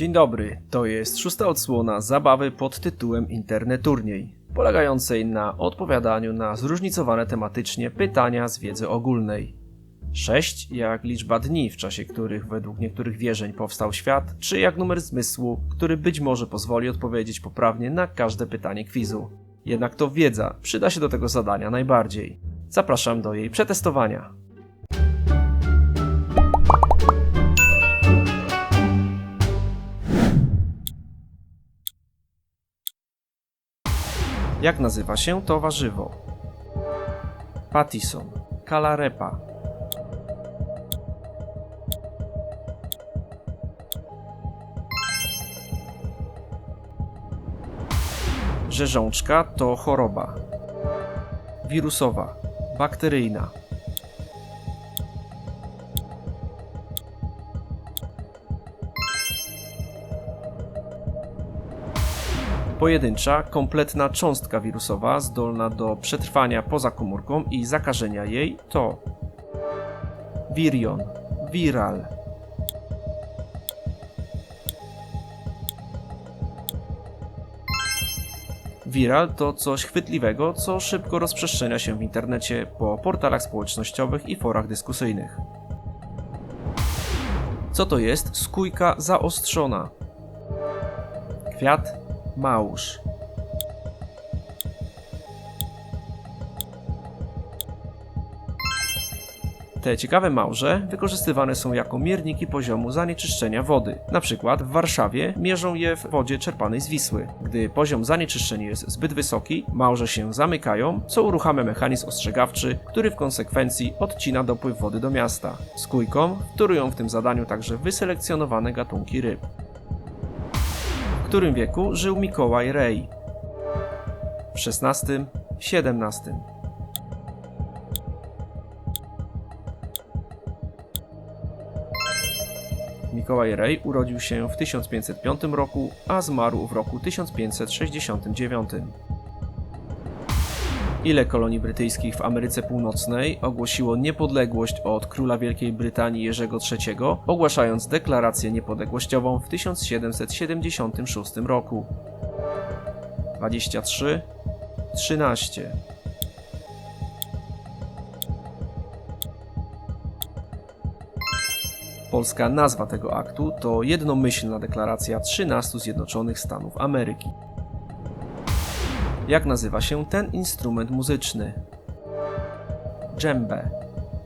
Dzień dobry, to jest szósta odsłona zabawy pod tytułem Interneturniej, polegającej na odpowiadaniu na zróżnicowane tematycznie pytania z wiedzy ogólnej. 6 jak liczba dni, w czasie których według niektórych wierzeń powstał świat, czy jak numer zmysłu, który być może pozwoli odpowiedzieć poprawnie na każde pytanie kwizu. Jednak to wiedza przyda się do tego zadania najbardziej. Zapraszam do jej przetestowania. Jak nazywa się to warzywo? Pattison, kalarepa, Rzeżączka to choroba. Wirusowa, bakteryjna. Pojedyncza, kompletna cząstka wirusowa zdolna do przetrwania poza komórką i zakażenia jej to virion, viral, Viral to coś chwytliwego, co szybko rozprzestrzenia się w internecie po portalach społecznościowych i forach dyskusyjnych. Co to jest skójka zaostrzona? Kwiat, małż. Te ciekawe małże wykorzystywane są jako mierniki poziomu zanieczyszczenia wody. Na przykład w Warszawie mierzą je w wodzie czerpanej z Wisły. Gdy poziom zanieczyszczeń jest zbyt wysoki, małże się zamykają, co uruchamia mechanizm ostrzegawczy, który w konsekwencji odcina dopływ wody do miasta. Skójkom wtórują w tym zadaniu także wyselekcjonowane gatunki ryb. Którym wieku żył Mikołaj Rej? W XVI, XVII. Mikołaj Rej urodził się w 1505 roku, a zmarł w roku 1569. Ile kolonii brytyjskich w Ameryce Północnej ogłosiło niepodległość od króla Wielkiej Brytanii Jerzego III, ogłaszając deklarację niepodległościową w 1776 roku? 23, 13. Polska nazwa tego aktu to jednomyślna deklaracja 13 Zjednoczonych Stanów Ameryki. Jak nazywa się ten instrument muzyczny? Dżembe,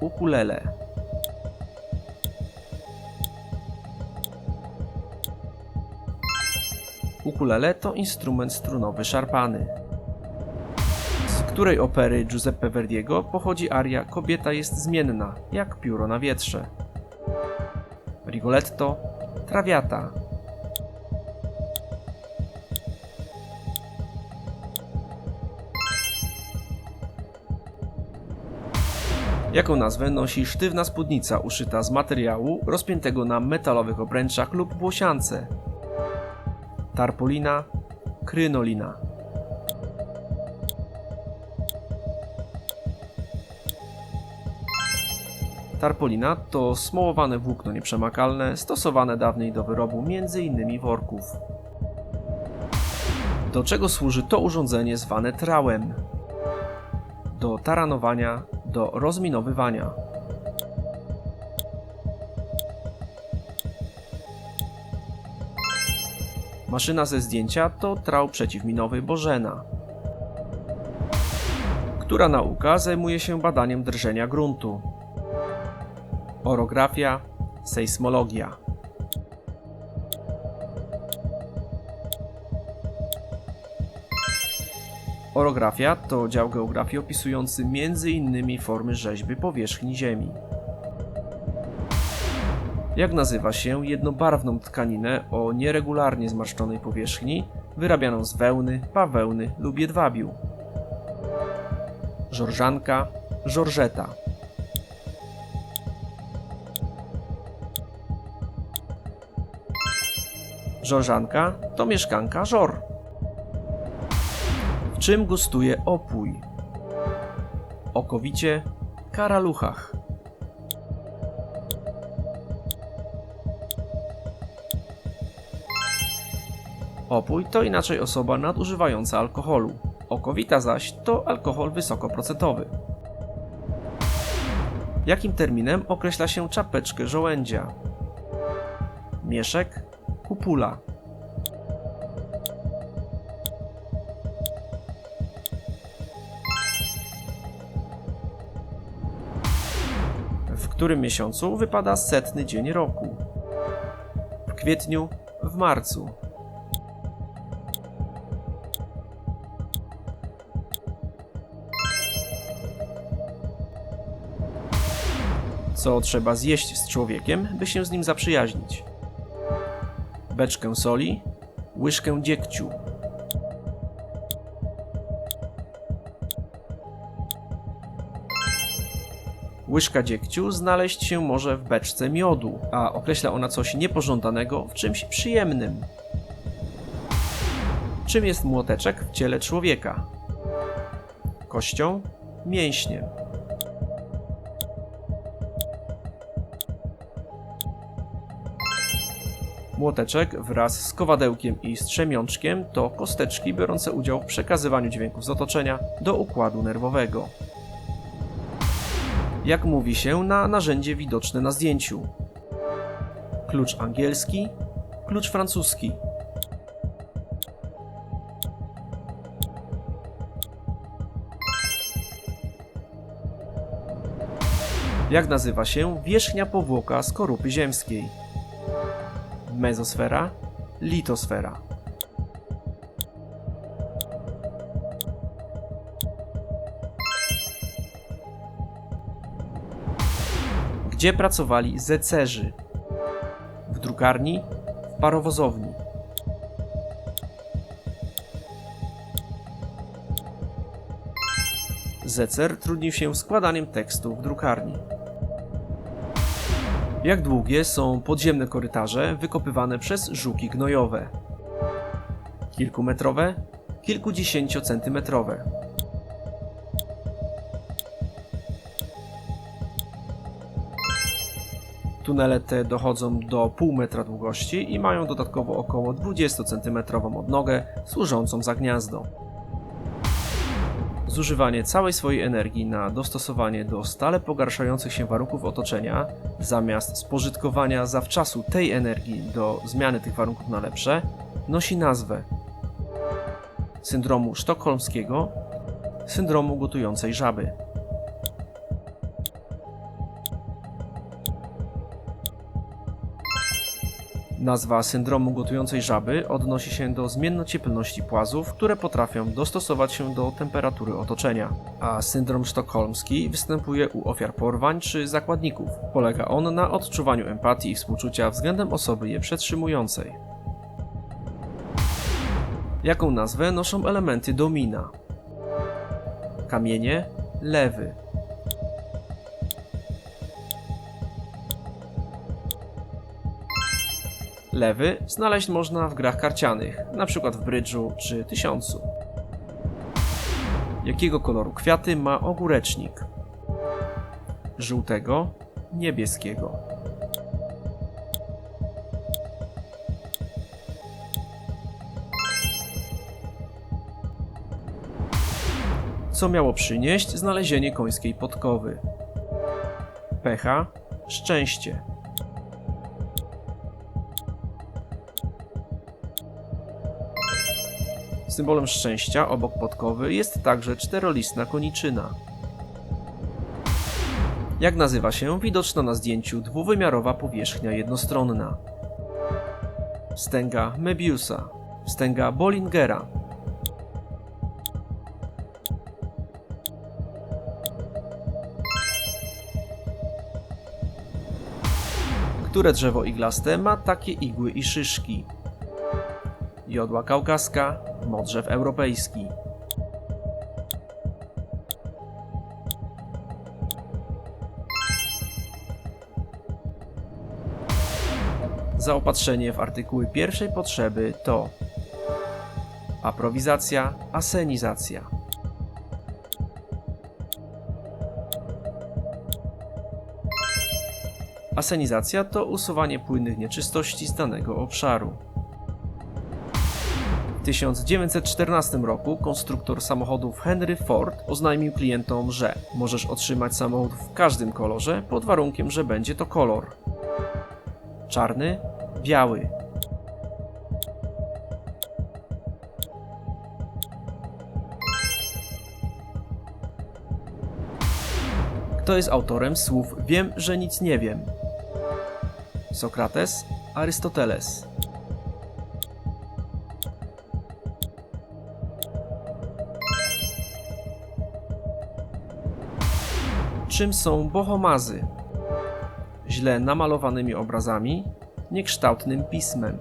ukulele. Ukulele to instrument strunowy szarpany. Z której opery Giuseppe Verdiego pochodzi aria Kobieta jest zmienna, jak pióro na wietrze? Rigoletto, Traviata. Jaką nazwę nosi sztywna spódnica uszyta z materiału rozpiętego na metalowych obręczach lub włosiance? Tarpolina, krynolina. Tarpolina to smołowane włókno nieprzemakalne stosowane dawniej do wyrobu m.in. worków. Do czego służy to urządzenie zwane trałem? Do taranowania, do rozminowywania. Maszyna ze zdjęcia to trał przeciwminowy Bożena. Która nauka zajmuje się badaniem drżenia gruntu? orografia, sejsmologia. Orografia to dział geografii opisujący m.in. formy rzeźby powierzchni Ziemi. Jak nazywa się jednobarwną tkaninę o nieregularnie zmarszczonej powierzchni, wyrabianą z wełny, bawełny lub jedwabiu? Żorżanka, żorżeta. Żorżanka to mieszkanka żor. Czym gustuje opój? Okowicie, karaluchach. Opój to inaczej osoba nadużywająca alkoholu. Okowita zaś to alkohol wysokoprocentowy. Jakim terminem określa się czapeczkę żołędzia? Mieszek, kupula. Którym miesiącu wypada setny dzień roku? W kwietniu, w marcu. Co trzeba zjeść z człowiekiem, by się z nim zaprzyjaźnić? Beczkę soli, łyżkę dziegciu. Łyżka dziegciu znaleźć się może w beczce miodu, a określa ona coś niepożądanego w czymś przyjemnym. Czym jest młoteczek w ciele człowieka? Kością, mięśniem. Młoteczek wraz z kowadełkiem i strzemiączkiem to kosteczki biorące udział w przekazywaniu dźwięków z otoczenia do układu nerwowego. Jak mówi się na narzędzie widoczne na zdjęciu? Klucz angielski, klucz francuski. Jak nazywa się wierzchnia powłoka skorupy ziemskiej? Mezosfera, litosfera. Gdzie pracowali zecerzy? W drukarni, w parowozowni. Zecer trudnił się składaniem tekstu w drukarni. Jak długie są podziemne korytarze wykopywane przez żuki gnojowe? Kilkumetrowe, kilkudziesięciocentymetrowe. Tunele te dochodzą do pół metra długości i mają dodatkowo około 20 cm odnogę służącą za gniazdo. Zużywanie całej swojej energii na dostosowanie do stale pogarszających się warunków otoczenia, zamiast spożytkowania zawczasu tej energii do zmiany tych warunków na lepsze, nosi nazwę syndromu sztokholmskiego, syndromu gotującej żaby. Nazwa syndromu gotującej żaby odnosi się do zmiennocieplności płazów, które potrafią dostosować się do temperatury otoczenia. A syndrom sztokholmski występuje u ofiar porwań czy zakładników. Polega on na odczuwaniu empatii i współczucia względem osoby je przetrzymującej. Jaką nazwę noszą elementy domina? Kamienie, lewy. Lewy znaleźć można w grach karcianych, np. w brydżu czy tysiącu. Jakiego koloru kwiaty ma ogórecznik? Żółtego, niebieskiego. Co miało przynieść znalezienie końskiej podkowy? Pecha, szczęście. Symbolem szczęścia obok podkowy jest także czterolistna koniczyna. Jak nazywa się widoczna na zdjęciu dwuwymiarowa powierzchnia jednostronna? Wstęga Mebiusa, wstęga Bollingera. Które drzewo iglaste ma takie igły i szyszki? Jodła kaukaska, modrzew europejski. Zaopatrzenie w artykuły pierwszej potrzeby to aprowizacja, asenizacja. Asenizacja to usuwanie płynnych nieczystości z danego obszaru. W 1914 roku konstruktor samochodów Henry Ford oznajmił klientom, że możesz otrzymać samochód w każdym kolorze pod warunkiem, że będzie to kolor czarny, biały. Kto jest autorem słów Wiem, że nic nie wiem? Sokrates, Arystoteles. Czym są bohomazy? Źle namalowanymi obrazami, niekształtnym pismem.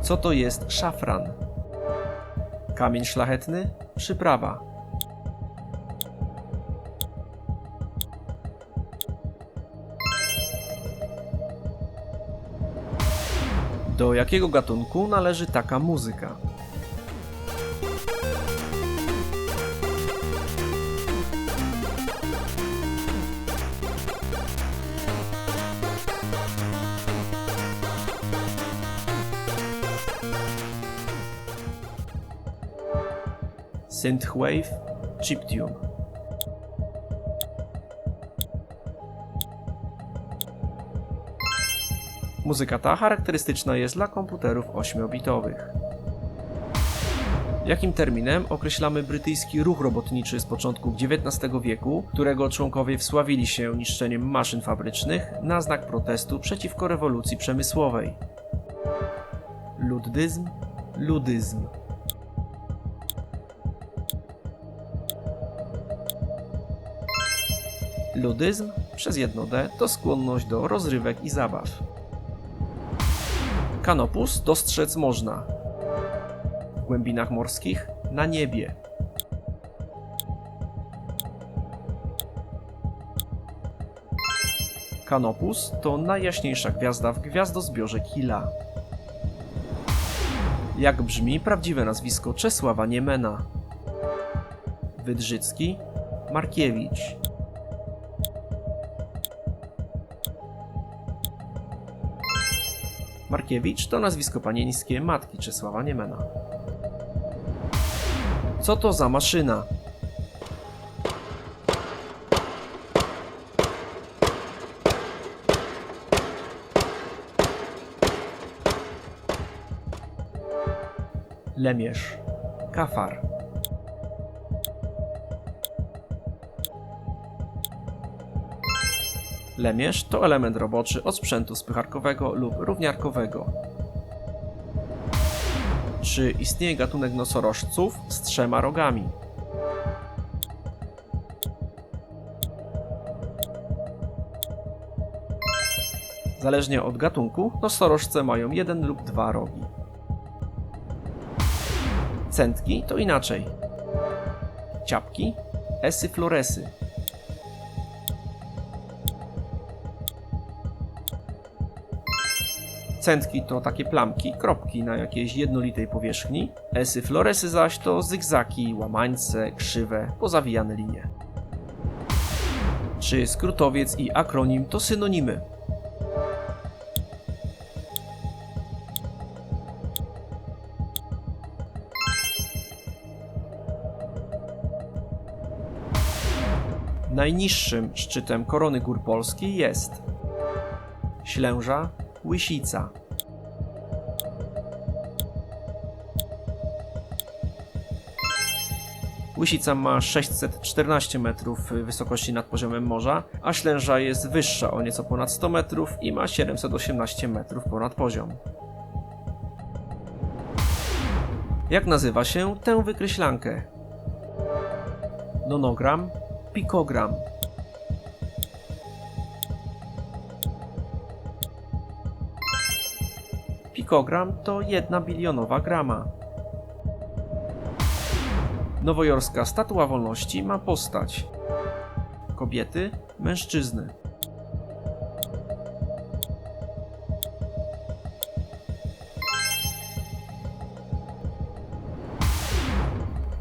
Co to jest szafran? Kamień szlachetny, przyprawa. Do jakiego gatunku należy taka muzyka? Synthwave, chiptune. Muzyka ta charakterystyczna jest dla komputerów 8-bitowych. Jakim terminem określamy brytyjski ruch robotniczy z początku XIX wieku, którego członkowie wsławili się niszczeniem maszyn fabrycznych na znak protestu przeciwko rewolucji przemysłowej? Luddyzm, ludyzm. Ludyzm przez jedno D to skłonność do rozrywek i zabaw. Kanopus dostrzec można w głębinach morskich, na niebie. Kanopus to najjaśniejsza gwiazda w gwiazdozbiorze Kila. Jak brzmi prawdziwe nazwisko Czesława Niemena? Wydrzycki, Markiewicz. Markiewicz to nazwisko panieńskie matki Czesława Niemena. Co to za maszyna? Lemierz. Kafar. Lemierz to element roboczy od sprzętu spycharkowego lub równiarkowego. Czy istnieje gatunek nosorożców z trzema rogami? Zależnie od gatunku, nosorożce mają jeden lub dwa rogi. Centki to inaczej. Ciapki, esy floresy. Centki to takie plamki, kropki na jakiejś jednolitej powierzchni. Esy floresy zaś to zygzaki, łamańce, krzywe, pozawijane linie. Czy skrótowiec i akronim to synonimy? Najniższym szczytem korony gór Polski jest Ślęża, Łysica. Łysica ma 614 metrów wysokości nad poziomem morza, a Ślęża jest wyższa o nieco ponad 100 metrów i ma 718 metrów ponad poziom. Jak nazywa się tę wykreślankę? Nonogram, pikogram. Pikogram to jedna bilionowa grama. Nowojorska Statua Wolności ma postać kobiety, mężczyzny.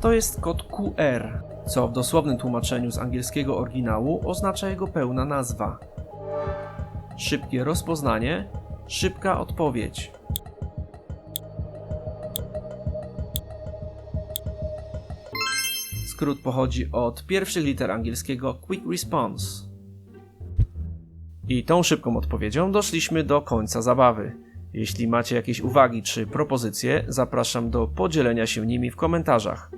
To jest kod QR. co w dosłownym tłumaczeniu z angielskiego oryginału oznacza jego pełna nazwa. Szybkie rozpoznanie, szybka odpowiedź. Skrót pochodzi od pierwszych liter angielskiego Quick Response. I tą szybką odpowiedzią doszliśmy do końca zabawy. Jeśli macie jakieś uwagi czy propozycje, zapraszam do podzielenia się nimi w komentarzach.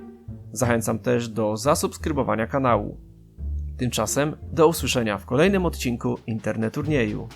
Zachęcam też do zasubskrybowania kanału. Tymczasem do usłyszenia w kolejnym odcinku Interneturnieju.